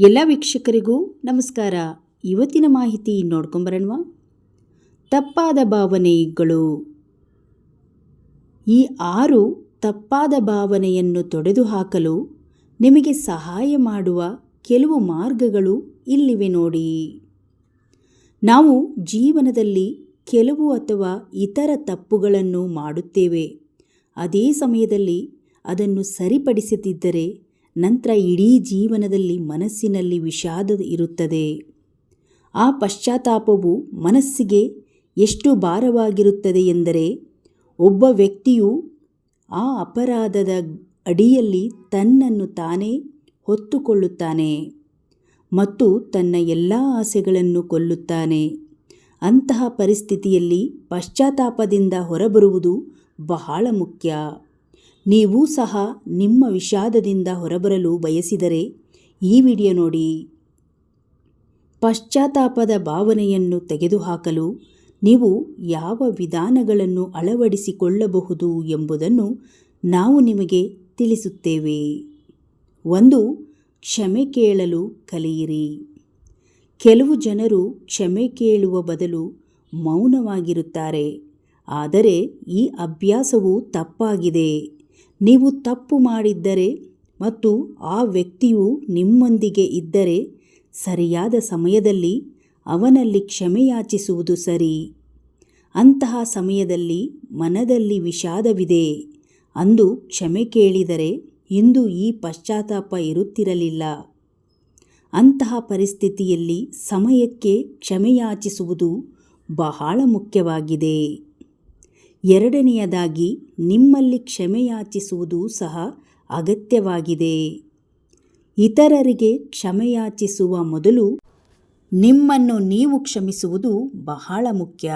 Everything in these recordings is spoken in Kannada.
ಎಲ್ಲ ವೀಕ್ಷಕರಿಗೂ ನಮಸ್ಕಾರ. ಇವತ್ತಿನ ಮಾಹಿತಿ ನೋಡ್ಕೊಂಬರೋಣ ತಪ್ಪಾದ ಭಾವನೆಗಳು. ಈ ಆರು ತಪ್ಪಾದ ಭಾವನೆಯನ್ನು ತೊಡೆದುಹಾಕಲು ನಿಮಗೆ ಸಹಾಯ ಮಾಡುವ ಕೆಲವು ಮಾರ್ಗಗಳು ಇಲ್ಲಿವೆ ನೋಡಿ. ನಾವು ಜೀವನದಲ್ಲಿ ಕೆಲವು ಅಥವಾ ಇತರ ತಪ್ಪುಗಳನ್ನು ಮಾಡುತ್ತೇವೆ. ಅದೇ ಸಮಯದಲ್ಲಿ ಅದನ್ನು ಸರಿಪಡಿಸುತ್ತಿದ್ದರೆ ನಂತರ ಇಡೀ ಜೀವನದಲ್ಲಿ ಮನಸ್ಸಿನಲ್ಲಿ ವಿಷಾದ ಇರುತ್ತದೆ. ಆ ಪಶ್ಚಾತ್ತಾಪವು ಮನಸ್ಸಿಗೆ ಎಷ್ಟು ಭಾರವಾಗಿರುತ್ತದೆ ಎಂದರೆ, ಒಬ್ಬ ವ್ಯಕ್ತಿಯು ಆ ಅಪರಾಧದ ಅಡಿಯಲ್ಲಿ ತನ್ನನ್ನು ತಾನೇ ಹೊತ್ತುಕೊಳ್ಳುತ್ತಾನೆ ಮತ್ತು ತನ್ನ ಎಲ್ಲ ಆಸೆಗಳನ್ನು ಕೊಲ್ಲುತ್ತಾನೆ. ಅಂತಹ ಪರಿಸ್ಥಿತಿಯಲ್ಲಿ ಪಶ್ಚಾತ್ತಾಪದಿಂದ ಹೊರಬರುವುದು ಬಹಳ ಮುಖ್ಯ. ನೀವು ಸಹ ನಿಮ್ಮ ವಿಷಾದದಿಂದ ಹೊರಬರಲು ಬಯಸಿದರೆ ಈ ವಿಡಿಯೋ ನೋಡಿ. ಪಶ್ಚಾತ್ತಾಪದ ಭಾವನೆಯನ್ನು ತೆಗೆದುಹಾಕಲು ನೀವು ಯಾವ ವಿಧಾನಗಳನ್ನು ಅಳವಡಿಸಿಕೊಳ್ಳಬಹುದು ಎಂಬುದನ್ನು ನಾವು ನಿಮಗೆ ತಿಳಿಸುತ್ತೇವೆ. ಒಂದು, ಕ್ಷಮೆ ಕೇಳಲು ಕಲಿಯಿರಿ. ಕೆಲವು ಜನರು ಕ್ಷಮೆ ಕೇಳುವ ಬದಲು ಮೌನವಾಗಿರುತ್ತಾರೆ. ಆದರೆ ಈ ಅಭ್ಯಾಸವು ತಪ್ಪಾಗಿದೆ. ನೀವು ತಪ್ಪು ಮಾಡಿದ್ದರೆ ಮತ್ತು ಆ ವ್ಯಕ್ತಿಯು ನಿಮ್ಮೊಂದಿಗೆ ಇದ್ದರೆ ಸರಿಯಾದ ಸಮಯದಲ್ಲಿ ಅವನಲ್ಲಿ ಕ್ಷಮೆಯಾಚಿಸುವುದು ಸರಿ. ಅಂತಹ ಸಮಯದಲ್ಲಿ ಮನದಲ್ಲಿ ವಿಷಾದವಿದೆ ಅಂದು ಕ್ಷಮೆ ಕೇಳಿದರೆ ಇಂದು ಈ ಪಶ್ಚಾತ್ತಾಪ ಇರುತ್ತಿರಲಿಲ್ಲ. ಅಂತಹ ಪರಿಸ್ಥಿತಿಯಲ್ಲಿ ಸಮಯಕ್ಕೆ ಕ್ಷಮೆಯಾಚಿಸುವುದು ಬಹಳ ಮುಖ್ಯವಾಗಿದೆ. ಎರಡನೆಯದಾಗಿ ನಿಮ್ಮಲ್ಲಿ ಕ್ಷಮೆಯಾಚಿಸುವುದು ಸಹ ಅಗತ್ಯವಾಗಿದೆ. ಇತರರಿಗೆ ಕ್ಷಮೆಯಾಚಿಸುವ ಮೊದಲು ನಿಮ್ಮನ್ನು ನೀವು ಕ್ಷಮಿಸುವುದು ಬಹಳ ಮುಖ್ಯ.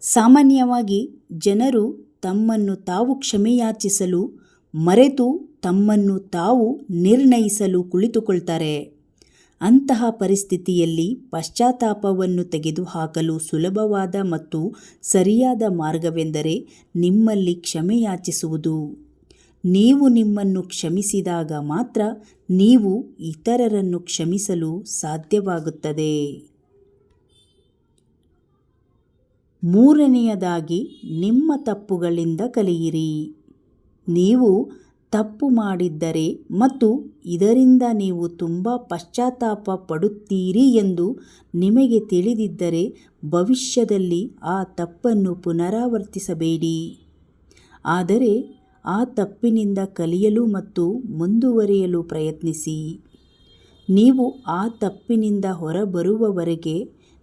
ಸಾಮಾನ್ಯವಾಗಿ ಜನರು ತಮ್ಮನ್ನು ತಾವು ಕ್ಷಮೆಯಾಚಿಸಲು ಮರೆತು ತಮ್ಮನ್ನು ತಾವು ನಿರ್ಣಯಿಸಲು ಕುಳಿತುಕೊಳ್ತಾರೆ. ಅಂತಹ ಪರಿಸ್ಥಿತಿಯಲ್ಲಿ ಪಶ್ಚಾತ್ತಾಪವನ್ನು ತೆಗೆದುಹಾಕಲು ಸುಲಭವಾದ ಮತ್ತು ಸರಿಯಾದ ಮಾರ್ಗವೆಂದರೆ ನಿಮ್ಮಲ್ಲಿ ಕ್ಷಮೆಯಾಚಿಸುವುದು. ನೀವು ನಿಮ್ಮನ್ನು ಕ್ಷಮಿಸಿದಾಗ ಮಾತ್ರ ನೀವು ಇತರರನ್ನು ಕ್ಷಮಿಸಲು ಸಾಧ್ಯವಾಗುತ್ತದೆ. ಮೂರನೆಯದಾಗಿ, ನಿಮ್ಮ ತಪ್ಪುಗಳಿಂದ ಕಲಿಯಿರಿ. ನೀವು ತಪ್ಪು ಮಾಡಿದ್ದರೆ ಮತ್ತು ಇದರಿಂದ ನೀವು ತುಂಬ ಪಶ್ಚಾತ್ತಾಪ ಪಡುತ್ತೀರಿ ಎಂದು ನಿಮಗೆ ತಿಳಿದಿದ್ದರೆ ಭವಿಷ್ಯದಲ್ಲಿ ಆ ತಪ್ಪನ್ನು ಪುನರಾವರ್ತಿಸಬೇಡಿ. ಆದರೆ ಆ ತಪ್ಪಿನಿಂದ ಕಲಿಯಲು ಮತ್ತು ಮುಂದುವರಿಯಲು ಪ್ರಯತ್ನಿಸಿ. ನೀವು ಆ ತಪ್ಪಿನಿಂದ ಹೊರಬರುವವರೆಗೆ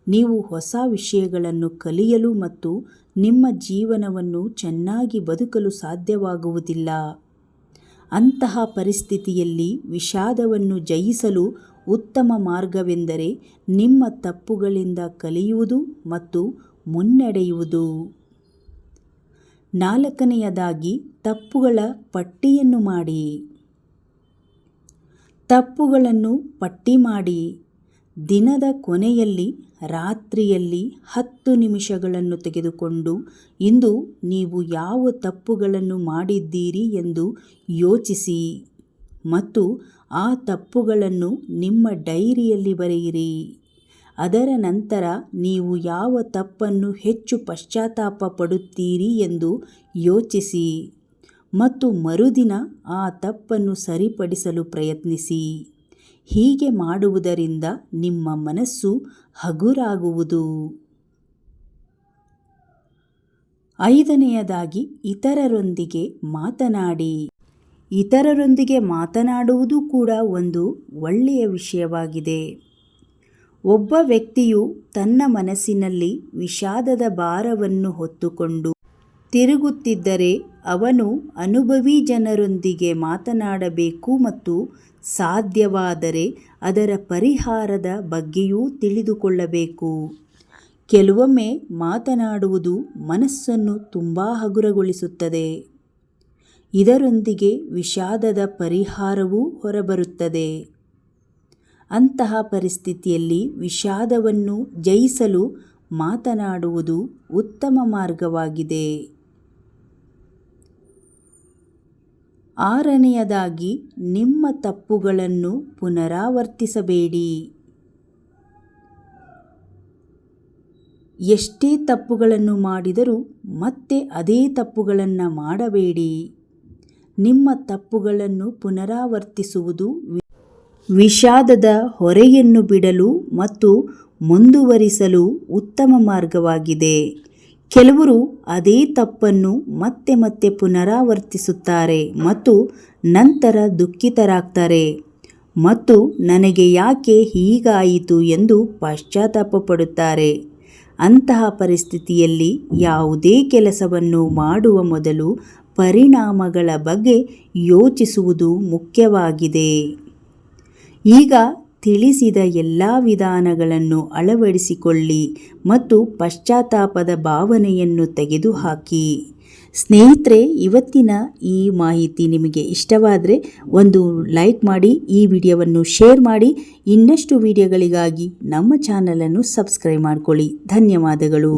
ನೀವು ಹೊಸ ವಿಷಯಗಳನ್ನು ಕಲಿಯಲು ಮತ್ತು ನಿಮ್ಮ ಜೀವನವನ್ನು ಚೆನ್ನಾಗಿ ಬದುಕಲು ಸಾಧ್ಯವಾಗುವುದಿಲ್ಲ. ಅಂತಹ ಪರಿಸ್ಥಿತಿಯಲ್ಲಿ ವಿಷಾದವನ್ನು ಜಯಿಸಲು ಉತ್ತಮ ಮಾರ್ಗವೆಂದರೆ ನಿಮ್ಮ ತಪ್ಪುಗಳಿಂದ ಕಲಿಯುವುದು ಮತ್ತು ಮುನ್ನಡೆಯುವುದು. ನಾಲ್ಕನೆಯದಾಗಿ, ತಪ್ಪುಗಳ ಪಟ್ಟಿಯನ್ನು ಮಾಡಿ. ತಪ್ಪುಗಳನ್ನು ಪಟ್ಟಿ ಮಾಡಿ. ದಿನದ ಕೊನೆಯಲ್ಲಿ ರಾತ್ರಿಯಲ್ಲಿ ಹತ್ತು ನಿಮಿಷಗಳನ್ನು ತೆಗೆದುಕೊಂಡು ಇಂದು ನೀವು ಯಾವ ತಪ್ಪುಗಳನ್ನು ಮಾಡಿದ್ದೀರಿ ಎಂದು ಯೋಚಿಸಿ ಮತ್ತು ಆ ತಪ್ಪುಗಳನ್ನು ನಿಮ್ಮ ಡೈರಿಯಲ್ಲಿ ಬರೆಯಿರಿ. ಅದರ ನಂತರ ನೀವು ಯಾವ ತಪ್ಪನ್ನು ಹೆಚ್ಚು ಪಶ್ಚಾತ್ತಾಪ ಪಡುತ್ತೀರಿ ಎಂದು ಯೋಚಿಸಿ ಮತ್ತು ಮರುದಿನ ಆ ತಪ್ಪನ್ನು ಸರಿಪಡಿಸಲು ಪ್ರಯತ್ನಿಸಿ. ಹೀಗೆ ಮಾಡುವುದರಿಂದ ನಿಮ್ಮ ಮನಸ್ಸು ಹಗುರಾಗುವುದು. ಐದನೆಯದಾಗಿ ಇತರರೊಂದಿಗೆ ಮಾತನಾಡಿ. ಇತರರೊಂದಿಗೆ ಮಾತನಾಡುವುದು ಕೂಡ ಒಂದು ಒಳ್ಳೆಯ ವಿಷಯವಾಗಿದೆ. ಒಬ್ಬ ವ್ಯಕ್ತಿಯು ತನ್ನ ಮನಸ್ಸಿನಲ್ಲಿ ವಿಷಾದದ ಭಾರವನ್ನು ಹೊತ್ತುಕೊಂಡು ತಿರುಗುತ್ತಿದ್ದರೆ ಅವನು ಅನುಭವಿ ಜನರೊಂದಿಗೆ ಮಾತನಾಡಬೇಕು ಮತ್ತು ಸಾಧ್ಯವಾದರೆ ಅದರ ಪರಿಹಾರದ ಬಗ್ಗೆಯೂ ತಿಳಿದುಕೊಳ್ಳಬೇಕು. ಕೆಲವೊಮ್ಮೆ ಮಾತನಾಡುವುದು ಮನಸ್ಸನ್ನು ತುಂಬ ಹಗುರಗೊಳಿಸುತ್ತದೆ. ಇದರೊಂದಿಗೆ ವಿಷಾದದ ಪರಿಹಾರವೂ ಹೊರಬರುತ್ತದೆ. ಅಂತಹ ಪರಿಸ್ಥಿತಿಯಲ್ಲಿ ವಿಷಾದವನ್ನು ಜಯಿಸಲು ಮಾತನಾಡುವುದು ಉತ್ತಮ ಮಾರ್ಗವಾಗಿದೆ. ಆರನೆಯದಾಗಿ, ನಿಮ್ಮ ತಪ್ಪುಗಳನ್ನು ಪುನರಾವರ್ತಿಸಬೇಡಿ. ಎಷ್ಟೇ ತಪ್ಪುಗಳನ್ನು ಮಾಡಿದರೂ ಮತ್ತೆ ಅದೇ ತಪ್ಪುಗಳನ್ನು ಮಾಡಬೇಡಿ. ನಿಮ್ಮ ತಪ್ಪುಗಳನ್ನು ಪುನರಾವರ್ತಿಸುವುದು ವಿಷಾದದ ಹೊರೆಯನ್ನು ಬಿಡಲು ಮತ್ತು ಮುಂದುವರಿಸಲು ಉತ್ತಮ ಮಾರ್ಗವಾಗಿದೆ. ಕೆಲವರು ಅದೇ ತಪ್ಪನ್ನು ಮತ್ತೆ ಮತ್ತೆ ಪುನರಾವರ್ತಿಸುತ್ತಾರೆ ಮತ್ತು ನಂತರ ದುಃಖಿತರಾಗ್ತಾರೆ. ಮತ್ತು ನನಗೆ ಯಾಕೆ ಹೀಗಾಯಿತು ಎಂದು ಪಶ್ಚಾತ್ತಾಪ ಪಡುತ್ತಾರೆ ಅಂತಹ ಪರಿಸ್ಥಿತಿಯಲ್ಲಿ ಯಾವುದೇ ಕೆಲಸವನ್ನು ಮಾಡುವ ಮೊದಲು ಪರಿಣಾಮಗಳ ಬಗ್ಗೆ ಯೋಚಿಸುವುದು ಮುಖ್ಯವಾಗಿದೆ. ಈಗ ತಿಳಿಸಿದ ಎಲ್ಲ ವಿಧಾನಗಳನ್ನು ಅಳವಡಿಸಿಕೊಳ್ಳಿ ಮತ್ತು ಪಶ್ಚಾತ್ತಾಪದ ಭಾವನೆಯನ್ನು ತೆಗೆದುಹಾಕಿ. ಸ್ನೇಹಿತರೆ, ಇವತ್ತಿನ ಈ ಮಾಹಿತಿ ನಿಮಗೆ ಇಷ್ಟವಾದರೆ ಒಂದು ಲೈಕ್ ಮಾಡಿ, ಈ ವಿಡಿಯೋವನ್ನು ಶೇರ್ ಮಾಡಿ, ಇನ್ನಷ್ಟು ವಿಡಿಯೋಗಳಿಗಾಗಿ ನಮ್ಮ ಚಾನಲನ್ನು ಸಬ್ಸ್ಕ್ರೈಬ್ ಮಾಡಿಕೊಳ್ಳಿ. ಧನ್ಯವಾದಗಳು.